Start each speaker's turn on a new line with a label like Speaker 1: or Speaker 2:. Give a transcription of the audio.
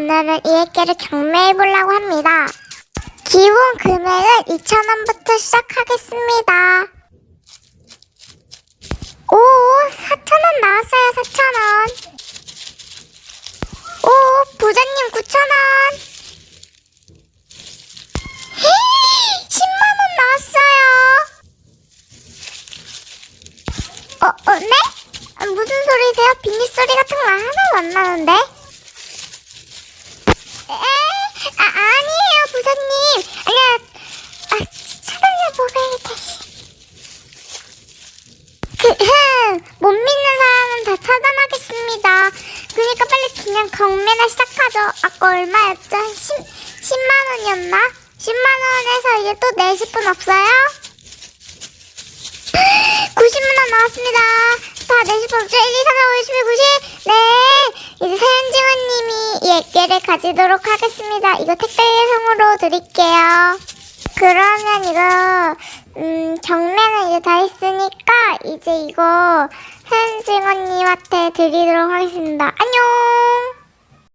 Speaker 1: 오늘은 이 액기를 경매해 보려고 합니다. 기본 금액은 2,000원부터 시작하겠습니다. 오, 4,000원 나왔어요, 4,000원. 오, 부자님 9,000원. 10만원 나왔어요. 어, 어, 네? 아, 무슨 소리세요? 비닐 소리 같은 거 하나도 안 나는데? 에? 아, 아니에요, 부장님. 아니야, 아, 차단해 먹어야겠다. 그, 흠, 못 믿는 사람은 다 차단하겠습니다. 그러니까 빨리 그냥 경매나 시작하죠. 아까 얼마였죠? 한 10, 10 만 원이었나? 10만 원에서 이제 또 내실 분 없어요? 90만 원 나왔습니다. 다 내실 분 없죠? 1, 2, 3, 4, 5, 6, 7, 90. 네. 이제 사연지원님이 이 액계를 가지도록 하겠습니다. 이거 택배송으로 드릴게요. 그러면 이거 음 경매는 이제 다 했으니까 이제 이거 사연지원님한테 드리도록 하겠습니다. 안녕.